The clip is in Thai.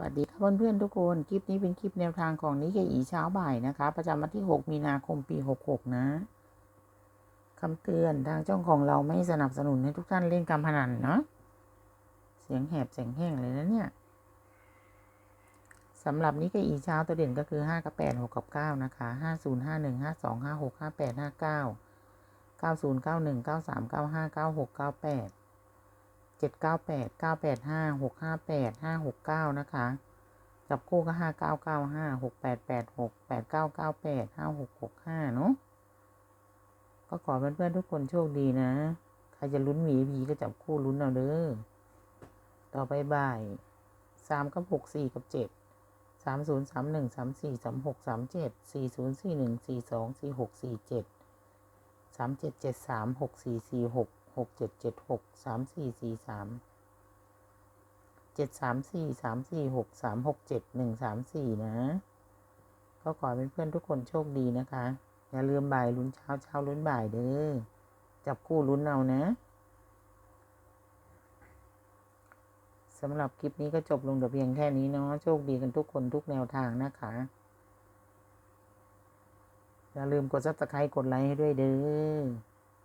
วัสดีครับเพื่อนๆทุกคน คลิปนี้เป็นคลิปแนวทางของนิเคอีเช้าบ่ายนะคะ ประจำวันที่ 6 มีนาคมปี 66 นะคำเตือนทางช่องของเราไม่สนับสนุนให้ทุกท่านเล่นการพนันเนาะเสียงแหบเสียงแห้งเลยนะเนี่ยสำหรับนิเคอีเช้าตัวเด่นก็คือ 5 กับ 8 6 กับ 9 นะคะ 50 51 52 56 58 59 90 91 93 95 96 98 เจ็ดเก้าแปดเก้าแปดห้าหกห้าแปดห้าหกเก้านะคะจับคู่ก็ห้าเก้าเก้าห้าหกแปดแปดหกแปดเก้าเก้าแปดห้าหกหกห้าเนาะก็ขอเพื่อนๆทุกคนโชคดีนะ ใครจะลุ้นหวีพีก็จับคู่ลุ้นเอาเด้อต่อไปบ่ายสามกับหกสี่กับเจ็ดสามศูนย์สามหนึ่งสามสี่สามหกสามเจ็ดสี่ศูนย์สี่หนึ่งสี่สองสี่หกสี่เจ็ดสามเจ็ดเจ็ดสามหกสี่สี่หก หกเจ็ดเจ็ดหกสามสี่สี่สามเจ็ดสามสี่สามสี่หกสามหกเจ็ดหนึ่งสามสี่นะ ก็ขอเป็นเพื่อนทุกคนโชคดีนะคะ อย่าลืมบ่ายลุ้นเช้าเช้าลุ้นบ่ายเด้อจับคู่ลุ้นเอานะสำหรับคลิปนี้ก็จบลงแต่เพียงแค่นี้เนาะโชคดีกันทุกคนทุกแนวทางนะคะ อย่าลืมกดซับสไครต์กดไลค์ให้ด้วยเด้อ